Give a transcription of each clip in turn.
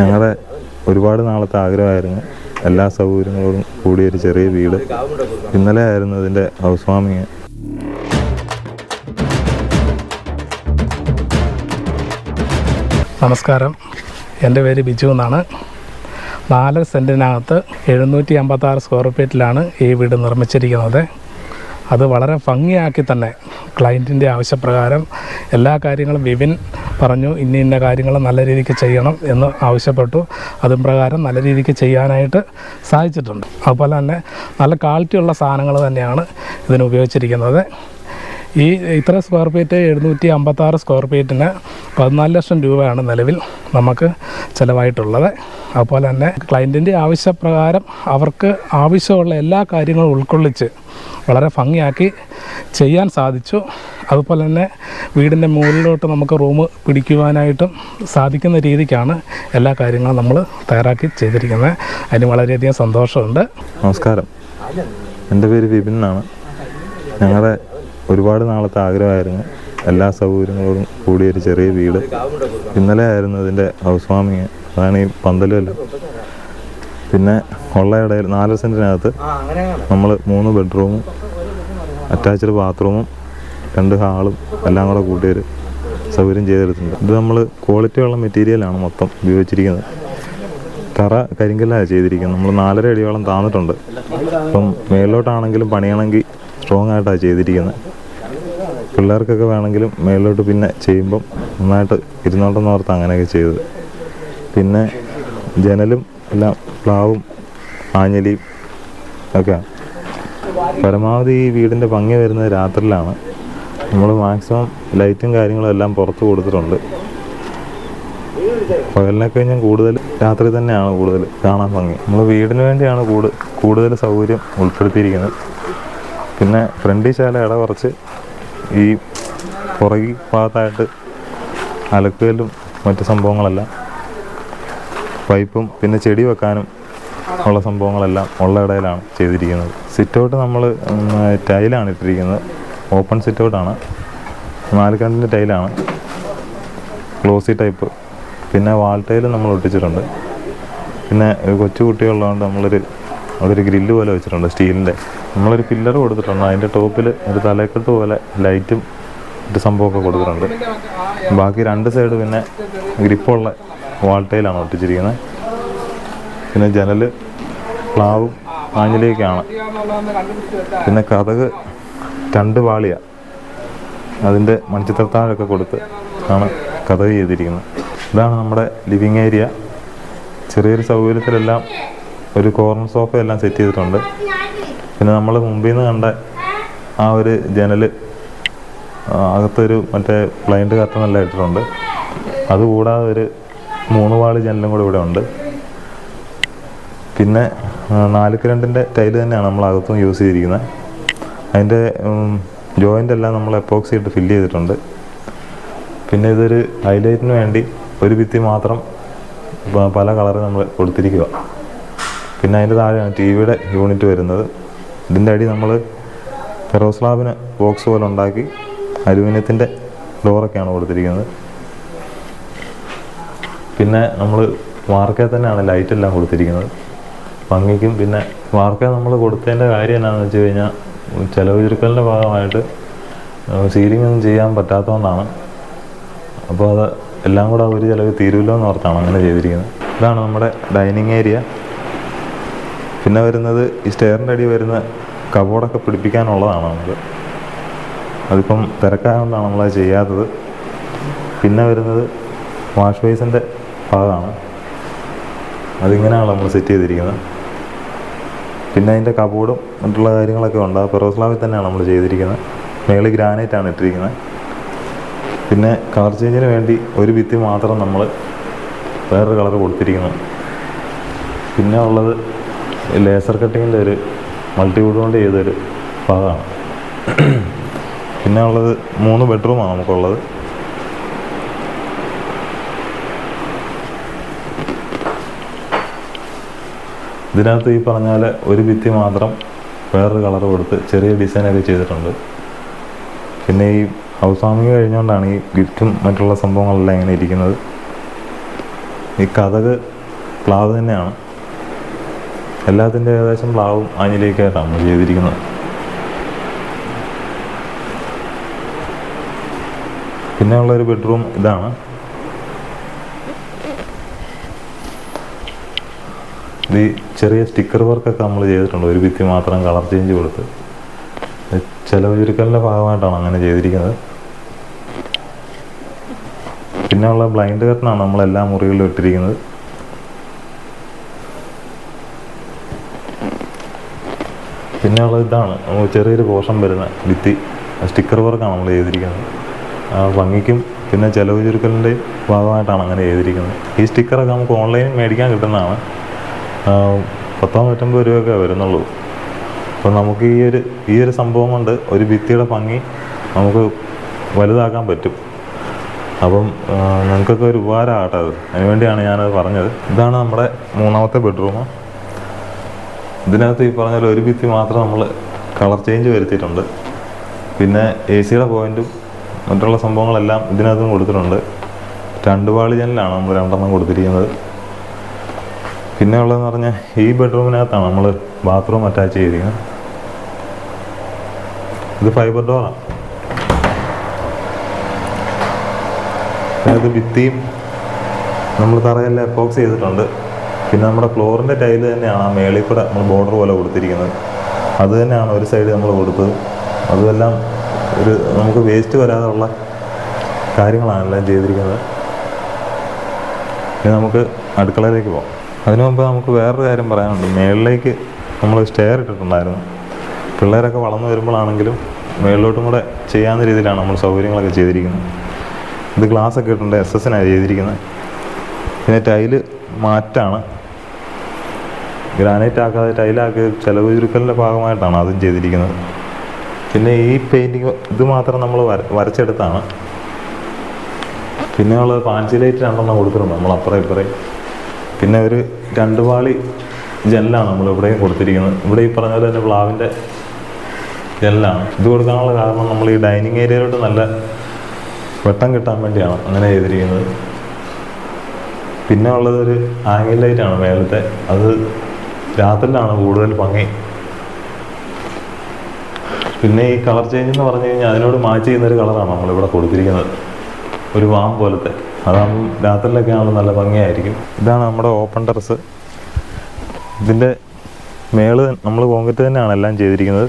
ഞങ്ങളുടെ ഒരുപാട് നാളത്തെ ആഗ്രഹമായിരുന്നു. എല്ലാ സൗകര്യങ്ങളോടും കൂടിയ ഒരു ചെറിയ വീട്. ഇന്നലെ ആയിരുന്നു ഇതിന്റെ ഹൗസ് വാമിങ് നമസ്കാരം. എന്റെ പേര് ബിജു എന്നാണ്. നാല് സെന്റിനകത്ത് എഴുന്നൂറ്റി അമ്പത്താറ് സ്ക്വയർ ഫീറ്റിലാണ് ഈ വീട് നിർമ്മിച്ചിരിക്കുന്നത്. അത് വളരെ ഭംഗിയാക്കി തന്നെ ക്ലയന്റിന്റെ ആവശ്യപ്രകാരം എല്ലാ കാര്യങ്ങളും വിപിൻ പറഞ്ഞു ഇന്ന ഇന്ന കാര്യങ്ങൾ നല്ല രീതിക്ക് ചെയ്യണം എന്ന് ആവശ്യപ്പെട്ടു. അതും പ്രകാരം നല്ല രീതിക്ക് ചെയ്യാനായിട്ട് സാധിച്ചിട്ടുണ്ട്. അതുപോലെ തന്നെ നല്ല ക്വാളിറ്റിയുള്ള സാധനങ്ങൾ തന്നെയാണ് ഇതിന് ഉപയോഗിച്ചിരിക്കുന്നത്. ഈ ഇത്ര സ്ക്വയർ ഫീറ്റ് എഴുന്നൂറ്റി അമ്പത്താറ് സ്ക്വയർ ഫീറ്റിന് പതിനാല് ലക്ഷം രൂപയാണ് നിലവിൽ നമുക്ക് ചിലവായിട്ടുള്ളത്. അതുപോലെ തന്നെ ക്ലയന്റിന്റെ ആവശ്യപ്രകാരം അവർക്ക് ആവശ്യമുള്ള എല്ലാ കാര്യങ്ങളും ഉൾക്കൊള്ളിച്ച് വളരെ ഭംഗിയാക്കി ചെയ്യാൻ സാധിച്ചു. അതുപോലെ തന്നെ വീടിന്റെ മുകളിലോട്ട് നമുക്ക് റൂം പിടിക്കുവാനായിട്ടും സാധിക്കുന്ന രീതിക്കാണ് എല്ലാ കാര്യങ്ങളും നമ്മൾ തയ്യാറാക്കി ചെയ്തിരിക്കുന്നത്. അതിന് വളരെയധികം സന്തോഷമുണ്ട്. നമസ്കാരം. എന്റെ പേര് വിപിൻ എന്നാണ്. ഞങ്ങളുടെ ഒരുപാട് നാളത്തെ ആഗ്രഹമായിരുന്നു എല്ലാ സൗകര്യങ്ങളോടും കൂടിയ ഒരു ചെറിയ വീട്. ഇന്നലെ ആയിരുന്നു ഇതിന്റെ ഹൗസ് വാമിങ് അതാണ് ഈ പന്തലുമല്ല പിന്നെ ഉള്ള ഇടയിൽ നാല് സെന്റിനകത്ത് നമ്മൾ മൂന്ന് ബെഡ്റൂമും അറ്റാച്ച്ഡ് ബാത്റൂമും രണ്ട് ഹാളും എല്ലാം കൂടെ കൂട്ടിയവർ സൗകര്യം ചെയ്തെടുത്തിട്ടുണ്ട്. ഇത് നമ്മൾ ക്വാളിറ്റി ഉള്ള മെറ്റീരിയലാണ് മൊത്തം ഉപയോഗിച്ചിരിക്കുന്നത്. തറ കരിങ്കല്ലാണ് ചെയ്തിരിക്കുന്നത്. നമ്മൾ നാലര അടിയോളം താന്നിട്ടുണ്ട്. അപ്പം മേലോട്ടാണെങ്കിലും പണിയണമെങ്കിൽ സ്ട്രോങ് ആയിട്ടാണ് ചെയ്തിരിക്കുന്നത്. പിള്ളേർക്കൊക്കെ വേണമെങ്കിലും മേലോട്ട് പിന്നെ ചെയ്യുമ്പം നന്നായിട്ട് ഇരുന്നോട്ടെന്ന് ഓർത്ത് അങ്ങനെയൊക്കെ ചെയ്തത്. പിന്നെ ജനലും എല്ലാം പ്ലാവും ആഞ്ഞലിയും ഒക്കെയാണ് പരമാവധി ഈ വീടിന്റെ ഭംഗി വരുന്നത് രാത്രിയിലാണ്. നമ്മൾ മാക്സിമം ലൈറ്റും കാര്യങ്ങളും എല്ലാം പുറത്ത് കൊടുത്തിട്ടുണ്ട്. പകലിനൊക്കെ ഞാൻ കൂടുതൽ രാത്രി തന്നെയാണ് കൂടുതൽ കാണാൻ ഭംഗി. നമ്മൾ വീടിന് വേണ്ടിയാണ് കൂടു കൂടുതൽ സൗകര്യം ഉൾപ്പെടുത്തിയിരിക്കുന്നത്. പിന്നെ ഫ്രണ്ടിൽ ശാല ഇട കുറച്ച് ഈ പുറകി ഭാഗത്തായിട്ട് അലക്കുകല്ലും മറ്റു സംഭവങ്ങളെല്ലാം പൈപ്പും പിന്നെ ചെടി വെക്കാനും ഉള്ള സംഭവങ്ങളെല്ലാം ഉള്ള ഇടയിലാണ് ചെയ്തിരിക്കുന്നത്. സിറ്റൗട്ട് നമ്മൾ ടൈലാണ് ഇട്ടിരിക്കുന്നത്. ഓപ്പൺ സിറ്റൗട്ടാണ് നാലുകണ്ടിന്റെ ടൈലാണ്. ഗ്ലോസി ടൈപ്പ് പിന്നെ വാൾ ടൈൽ നമ്മൾ ഒട്ടിച്ചിട്ടുണ്ട്. പിന്നെ കൊച്ചു കുട്ടികളുള്ളതുകൊണ്ട് നമ്മളൊരു ഒരു ഗ്രില്ല് പോലെ വെച്ചിട്ടുണ്ട് സ്റ്റീലിന്റെ. നമ്മളൊരു പില്ലർ കൊടുത്തിട്ടുണ്ട്. അതിന്റെ ടോപ്പിൽ ഒരു തലക്കെട്ട് പോലെ ലൈറ്റും ഒരു സംഭവമൊക്കെ കൊടുത്തിട്ടുണ്ട്. ബാക്കി രണ്ട് സൈഡ് പിന്നെ ഗ്രിപ്പുള്ള വാൾ ടൈലാണ് ഒട്ടിച്ചിരിക്കുന്നത്. പിന്നെ ജനൽ പ്ലാവും ആഞ്ഞിലേക്കാണ് പിന്നെ കഥക് രണ്ട് വാളിയ. അതിന്റെ മണിച്ചിത്രത്താഴൊക്കെ കൊടുത്ത് ആണ് കഥക് ചെയ്തിരിക്കുന്നത്. ഇതാണ് നമ്മുടെ ലിവിങ് ഏരിയ. ചെറിയൊരു സൗകര്യത്തിലെല്ലാം ഒരു കോർണർ സോഫ എല്ലാം സെറ്റ് ചെയ്തിട്ടുണ്ട്. പിന്നെ നമ്മൾ മുമ്പിൽ നിന്ന് കണ്ട ആ ഒരു ജനൽ അകത്തൊരു മറ്റേ ബ്ലൈൻഡ് കർട്ടനെല്ലാം ഇട്ടിട്ടുണ്ട്. അതുകൂടാതെ ഒരു മൂന്ന് വാൾ ജനലും കൂടെ ഇവിടെ ഉണ്ട്. പിന്നെ നാലുക്ക് രണ്ടിന്റെ ടൈൽ തന്നെയാണ് നമ്മൾ അകത്തും യൂസ് ചെയ്തിരിക്കുന്നത്. അതിന്റെ ജോയിന്റ് എല്ലാം നമ്മൾ എപ്പോക്സി ഇട്ട് ഫില്ല് ചെയ്തിട്ടുണ്ട്. പിന്നെ ഇതൊരു ഹൈലൈറ്റിന് വേണ്ടി ഒരു ഭിത്തി മാത്രം പല കളറ് നമ്മൾ കൊടുത്തിരിക്കുക പിന്നെ അതിന്റെ താഴെയാണ് ടി വിയുടെ യൂണിറ്റ് വരുന്നത്. ഇതിന്റെ അടി നമ്മൾ ഫെറോസ്ലാബിന് ബോക്സ് പോലെ ഉണ്ടാക്കി അലുമിനിയത്തിന്റെ ഡോറൊക്കെയാണ് കൊടുത്തിരിക്കുന്നത്. പിന്നെ നമ്മൾ വാർക്കയിൽ തന്നെയാണ് ലൈറ്റെല്ലാം കൊടുത്തിരിക്കുന്നത്. ഭംഗിക്കും. പിന്നെ വാർക്ക നമ്മൾ കൊടുത്തതിന്റെ കാര്യം എന്നാന്ന് വെച്ച് കഴിഞ്ഞാൽ ചിലവ് ചുരുക്കലിന്റെ ഭാഗമായിട്ട് സീലിംഗ് ഒന്നും ചെയ്യാൻ പറ്റാത്തതുകൊണ്ടാണ് അപ്പോൾ അത് എല്ലാം കൂടെ ഒരു ചിലവ് തീരുമല്ലോ എന്ന് ഓർത്താണ് അങ്ങനെ ചെയ്തിരിക്കുന്നത്. ഇതാണ് നമ്മുടെ ഡൈനിങ് ഏരിയ. പിന്നെ വരുന്നത് ഈ സ്റ്റെയറിന്റെ അടി വരുന്ന കബോർഡൊക്കെ പിടിപ്പിക്കാനുള്ളതാണ് നമുക്ക്. അതിപ്പം തിരക്കായതുകൊണ്ടാണ് നമ്മളത് ചെയ്യാത്തത്. പിന്നെ വരുന്നത് വാഷ് ബേസിന്റെ ഭാഗമാണ്. അതിങ്ങനെയാണ് നമ്മൾ സെറ്റ് ചെയ്തിരിക്കുന്നത്. പിന്നെ അതിന്റെ കബോർഡും മറ്റുള്ള കാര്യങ്ങളൊക്കെ ഉണ്ട്. ആ പെറോസ്ലാവിൽ തന്നെയാണ് നമ്മൾ ചെയ്തിരിക്കുന്നത്. മേളിൽ ഗ്രാനൈറ്റ് ആണ് ഇട്ടിരിക്കുന്നത്. പിന്നെ കളർ ചേഞ്ചിന് വേണ്ടി ഒരു ഭിത്തി മാത്രം നമ്മൾ വേറൊരു കളർ കൊടുത്തിരിക്കുന്നു. പിന്നെ ഉള്ളത് ലേസർ കട്ടിങ്ങിന്റെ ഒരു മൾട്ടിവുഡ് കൊണ്ട് ചെയ്തൊരു ഭാഗമാണ്. പിന്നെ ഉള്ളത് മൂന്ന് ബെഡ്റൂമാണ് നമുക്കുള്ളത്. ഇതിനകത്ത് ഈ പറഞ്ഞാൽ ഒരു ഭിത്തി മാത്രം വേറൊരു കളർ കൊടുത്ത് ചെറിയ ഡിസൈനൊക്കെ ചെയ്തിട്ടുണ്ട്. പിന്നെ ഈ ഹൗസ് വാമിങ് കഴിഞ്ഞുകൊണ്ടാണ് ഈ ഗിഫ്റ്റും മറ്റുള്ള സംഭവങ്ങളെല്ലാം ഇങ്ങനെ ഇരിക്കുന്നത്. ഈ കഥക് പ്ലാവ് തന്നെയാണ്. എല്ലാത്തിന്റെ ഏകദേശം പ്ലാവും ആഞ്ഞിലേക്കായിട്ടാണ് ചെയ്തിരിക്കുന്നത്. പിന്നെയുള്ളൊരു ഒരു ബെഡ്റൂം ഇതാണ്. ഈ ചെറിയ സ്റ്റിക്കർ വർക്കൊക്കെ നമ്മൾ ചെയ്തിട്ടുണ്ട്. ഒരു ഭിത്തി മാത്രം കളർ ചേഞ്ച് കൊടുത്ത്. ചെലവ് ചുരുക്കലിന്റെ ഭാഗമായിട്ടാണ് അങ്ങനെ ചെയ്തിരിക്കുന്നത്. പിന്നെ ഉള്ള ബ്ലൈൻഡ് കർട്ടനാണ് നമ്മൾ എല്ലാ മുറികളിലും ഇട്ടിരിക്കുന്നത്. പിന്നെ ഉള്ള ഇതാണ്. ചെറിയൊരു പോർഷൻ വരുന്ന ഭിത്തി. സ്റ്റിക്കർ വർക്കാണ് നമ്മൾ ചെയ്തിരിക്കുന്നത്. ഭംഗിക്കും പിന്നെ ചിലവ് ചുരുക്കലിന്റെ ഭാഗമായിട്ടാണ് അങ്ങനെ ചെയ്തിരിക്കുന്നത്. ഈ സ്റ്റിക്കറൊക്കെ നമുക്ക് ഓൺലൈനിൽ മേടിക്കാൻ കിട്ടുന്നതാണ്. പത്തോ നൂറ്റമ്പത് രൂപയൊക്കെ വരുന്നുള്ളൂ. അപ്പോൾ നമുക്ക് ഈ ഒരു ഈ ഒരു സംഭവം കൊണ്ട് ഒരു ഭിത്തിയുടെ ഭംഗി നമുക്ക് വലുതാക്കാൻ പറ്റും. അപ്പം നിങ്ങൾക്കൊക്കെ ഒരു ഉപകാരമാകട്ടെ അത്. അതിനുവേണ്ടിയാണ് ഞാനത് പറഞ്ഞത്. ഇതാണ് നമ്മുടെ മൂന്നാമത്തെ ബെഡ്റൂം. ഇതിനകത്ത് ഈ പറഞ്ഞ ഒരു ഭിത്തി മാത്രം നമ്മൾ കളർ ചേഞ്ച് വരുത്തിയിട്ടുണ്ട്. പിന്നെ എ സിയുടെ പോയിന്റും മറ്റുള്ള സംഭവങ്ങളെല്ലാം ഇതിനകത്തും കൊടുത്തിട്ടുണ്ട്. രണ്ട് പാളി ജനലാണ് നമ്മൾ രണ്ടെണ്ണം കൊടുത്തിരിക്കുന്നത്. പിന്നെ ഉള്ളതെന്ന് പറഞ്ഞാൽ ഈ ബെഡ്റൂമിനകത്താണ് നമ്മൾ ബാത്റൂം അറ്റാച്ച് ചെയ്തിരിക്കുന്നത്. ഇത് ഫൈബർ ഡോറാണ് അതായത് ഭിത്തിയും നമ്മൾ തറയെല്ലാം എപ്പോക്സ് ചെയ്തിട്ടുണ്ട്. പിന്നെ നമ്മുടെ ഫ്ലോറിന്റെ ടൈൽ തന്നെയാണ് ആ മേളിൽ കൂടെ നമ്മൾ ബോർഡർ പോലെ കൊടുത്തിരിക്കുന്നത്. അത് തന്നെയാണ് ഒരു സൈഡ് നമ്മൾ കൊടുത്തത്. അതുമെല്ലാം ഒരു നമുക്ക് വേസ്റ്റ് വരാതുള്ള കാര്യങ്ങളാണ് എല്ലാം ചെയ്തിരിക്കുന്നത്. ഇനി നമുക്ക് അടുക്കളയിലേക്ക് പോകാം. അതിനു മുമ്പ് നമുക്ക് വേറൊരു കാര്യം പറയാനുണ്ട്. മേളിലേക്ക് നമ്മൾ സ്റ്റെയർ ഇട്ടിട്ടുണ്ടായിരുന്നു. പിള്ളേരൊക്കെ വളർന്നു വരുമ്പോഴാണെങ്കിലും മേളിലോട്ടും കൂടെ ചെയ്യാവുന്ന രീതിയിലാണ് നമ്മൾ സൗകര്യങ്ങളൊക്കെ ചെയ്തിരിക്കുന്നത്. ഇത് ഗ്ലാസ് ഒക്കെ ഇട്ടുണ്ട് എസ് എസിനാണ് ചെയ്തിരിക്കുന്നത്. പിന്നെ ടൈൽ മാറ്റാണ്. ഗ്രാനൈറ്റ് ആക്കാതെ ടൈലാക്കി ചിലവ് ചുരുക്കലിന്റെ ഭാഗമായിട്ടാണ് അതും ചെയ്തിരിക്കുന്നത്. പിന്നെ ഈ പെയിന്റിങ് ഇത് മാത്രം നമ്മൾ വര വരച്ചെടുത്താണ്. പിന്നെ ഉള്ളത് ഫാൻസി ലൈറ്റ് രണ്ടെണ്ണം കൊടുത്തിട്ടുണ്ട്. നമ്മൾ അപ്പുറം ഇപ്പുറം. പിന്നെ ഒരു രണ്ട് പാളി ജെല്ലാണ് നമ്മൾ ഇവിടെയും കൊടുത്തിരിക്കുന്നത്. ഇവിടെ ഈ പറഞ്ഞ പോലെ തന്നെ പ്ലാവിന്റെ ജെല്ലാണ്. ഇത് കൊടുക്കാനുള്ള കാരണം നമ്മൾ ഈ ഡൈനിങ് ഏരിയയിലോട്ട് നല്ല വെട്ടം കിട്ടാൻ വേണ്ടിയാണ് അങ്ങനെ ചെയ്തിരിക്കുന്നത്. പിന്നെ ഉള്ളത് ഒരു ആംഗിൾ ലൈറ്റാണ് മേലത്തെ. അത് രാത്രിയിലാണ് കൂടുതൽ ഭംഗി. പിന്നെ ഈ കളർ ചേഞ്ച് എന്ന് പറഞ്ഞു കഴിഞ്ഞാൽ അതിനോട് മാച്ച് ചെയ്യുന്ന ഒരു കളറാണ് നമ്മളിവിടെ കൊടുത്തിരിക്കുന്നത്. ഒരു വാം പോലത്തെ. അതാകുമ്പോൾ രാത്രിയിലൊക്കെ ആകുമ്പോൾ നല്ല ഭംഗിയായിരിക്കും. ഇതാണ് നമ്മുടെ ഓപ്പൺ ടെറസ് ഇതിന്റെ മേൾ നമ്മൾ കോൺക്രീറ്റ് തന്നെയാണ് എല്ലാം ചെയ്തിരിക്കുന്നത്.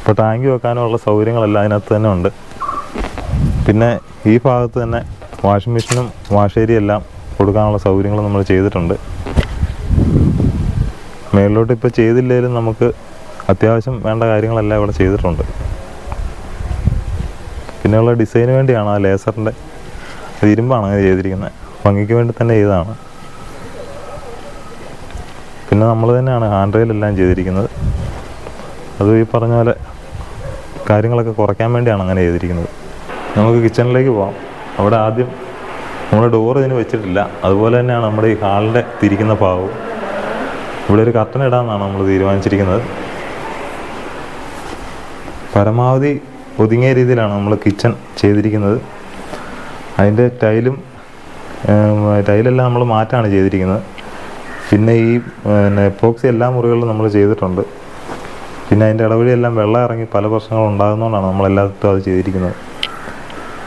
അപ്പോൾ ടാങ്ക് വെക്കാനുള്ള സൗകര്യങ്ങളെല്ലാം അതിനകത്ത് തന്നെ ഉണ്ട്. പിന്നെ ഈ ഭാഗത്ത് തന്നെ വാഷിംഗ് മെഷീനും വാഷ് ഏരിയ എല്ലാം കൊടുക്കാനുള്ള സൗകര്യങ്ങൾ നമ്മൾ ചെയ്തിട്ടുണ്ട്. മേളിലോട്ട് ഇപ്പോൾ ചെയ്തില്ലെങ്കിലും നമുക്ക് അത്യാവശ്യം വേണ്ട കാര്യങ്ങളെല്ലാം ഇവിടെ ചെയ്തിട്ടുണ്ട്. പിന്നെയുള്ള ഡിസൈന് വേണ്ടിയാണ് ആ ലേസറിന്റെ അത് ഇരുമ്പാണ് അങ്ങനെ ചെയ്തിരിക്കുന്നത് ഭംഗിക്ക് വേണ്ടി തന്നെ ചെയ്തതാണ്. പിന്നെ നമ്മൾ തന്നെയാണ് ഹാൻഡ് റെയിലെല്ലാം ചെയ്തിരിക്കുന്നത്. അത് ഈ പറഞ്ഞ പോലെ കാര്യങ്ങളൊക്കെ കുറയ്ക്കാൻ വേണ്ടിയാണ് അങ്ങനെ ചെയ്തിരിക്കുന്നത്. നമുക്ക് കിച്ചണിലേക്ക് പോകാം അവിടെ ആദ്യം നമ്മൾ ഡോർ ഇതിന് വെച്ചിട്ടില്ല. അതുപോലെ തന്നെയാണ് നമ്മുടെ ഈ ഹാളിന്റെ തിരിക്കുന്ന ഭാഗവും. ഇവിടെ ഒരു കർട്ടൻ ഇടാമെന്നാണ് നമ്മൾ തീരുമാനിച്ചിരിക്കുന്നത്. പരമാവധി ഒതുങ്ങിയ രീതിയിലാണ് നമ്മൾ കിച്ചൺ ചെയ്തിരിക്കുന്നത്. അതിന്റെ ടൈലും ടൈലെല്ലാം നമ്മൾ മാറ്റാണ് ചെയ്തിരിക്കുന്നത്. പിന്നെ ഈ പിന്നെ എപ്പോക്സി എല്ലാ മുറികളിലും നമ്മൾ ചെയ്തിട്ടുണ്ട്. പിന്നെ അതിന്റെ ഇടവഴിയെല്ലാം വെള്ളം ഇറങ്ങി പല പ്രശ്നങ്ങളും ഉണ്ടാകുന്നതുകൊണ്ടാണ് നമ്മൾ എല്ലാത്തും അത് ചെയ്തിരിക്കുന്നത്.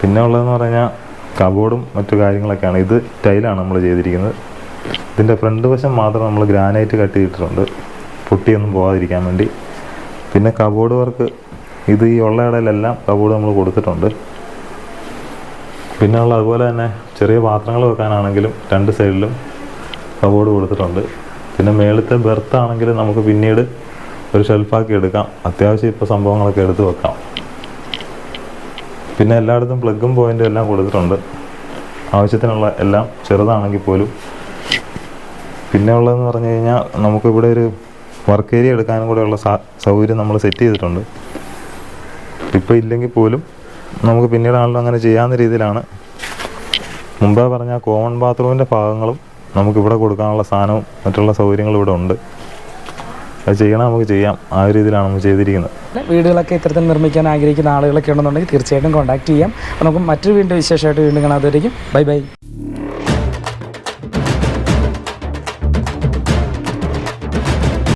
പിന്നെ ഉള്ളതെന്ന് പറഞ്ഞാൽ കബോർഡും മറ്റു കാര്യങ്ങളൊക്കെയാണ്. ഇത് ടൈലാണ് നമ്മൾ ചെയ്തിരിക്കുന്നത്. ഇതിന്റെ ഫ്രണ്ട് വശം മാത്രം നമ്മൾ ഗ്രാനൈറ്റ് കട്ട് ചെയ്തിട്ടുണ്ട്. പൊട്ടിയൊന്നും പോകാതിരിക്കാൻ വേണ്ടി. പിന്നെ കബോർഡ് വർക്ക് ഇത് ഈ ഉള്ള ഇടയിലെല്ലാം കബോർഡ് നമ്മൾ കൊടുത്തിട്ടുണ്ട്. പിന്നെ ഉള്ള അതുപോലെ തന്നെ ചെറിയ പാത്രങ്ങൾ വെക്കാനാണെങ്കിലും രണ്ട് സൈഡിലും കബോർഡ് കൊടുത്തിട്ടുണ്ട്. പിന്നെ മേളത്തെ ബെർത്ത് ആണെങ്കിൽ നമുക്ക് പിന്നീട് ഒരു ഷെൽഫാക്കി എടുക്കാം. അത്യാവശ്യം ഇപ്പോൾ സംഭവങ്ങളൊക്കെ എടുത്ത് വെക്കാം. പിന്നെ എല്ലായിടത്തും പ്ലഗും പോയിന്റും എല്ലാം കൊടുത്തിട്ടുണ്ട്. ആവശ്യത്തിനുള്ള എല്ലാം ചെറുതാണെങ്കിൽ പോലും. പിന്നെ ഉള്ളതെന്ന് പറഞ്ഞു കഴിഞ്ഞാൽ നമുക്കിവിടെ ഒരു വർക്ക് ഏരിയ എടുക്കാനും കൂടെയുള്ള സൗകര്യം നമ്മൾ സെറ്റ് ചെയ്തിട്ടുണ്ട്. ഇപ്പോൾ ഇല്ലെങ്കിൽ പോലും നമുക്ക് പിന്നീടാണല്ലോ അങ്ങനെ ചെയ്യാവുന്ന രീതിയിലാണ്. മുമ്പേ പറഞ്ഞ കോമൺ ബാത്റൂമിന്റെ ഭാഗങ്ങളും നമുക്കിവിടെ കൊടുക്കാനുള്ള സാധനവും മറ്റുള്ള സൗകര്യങ്ങളും ഇവിടെ ഉണ്ട്. അത് ചെയ്യണം നമുക്ക് ചെയ്യാം. ആ രീതിയിലാണ് നമ്മൾ ചെയ്തിരിക്കുന്നത്. വീടുകളൊക്കെ ഇത്തരത്തിൽ നിർമ്മിക്കാൻ ആഗ്രഹിക്കുന്ന ആളുകളൊക്കെ ഉണ്ടെന്നുണ്ടെങ്കിൽ തീർച്ചയായിട്ടും കോൺടാക്ട് ചെയ്യാം. നമുക്ക് മറ്റൊരു വീണ്ടും വിശേഷമായിട്ട് വീണ്ടും കാണാതെ ബൈ ബൈ.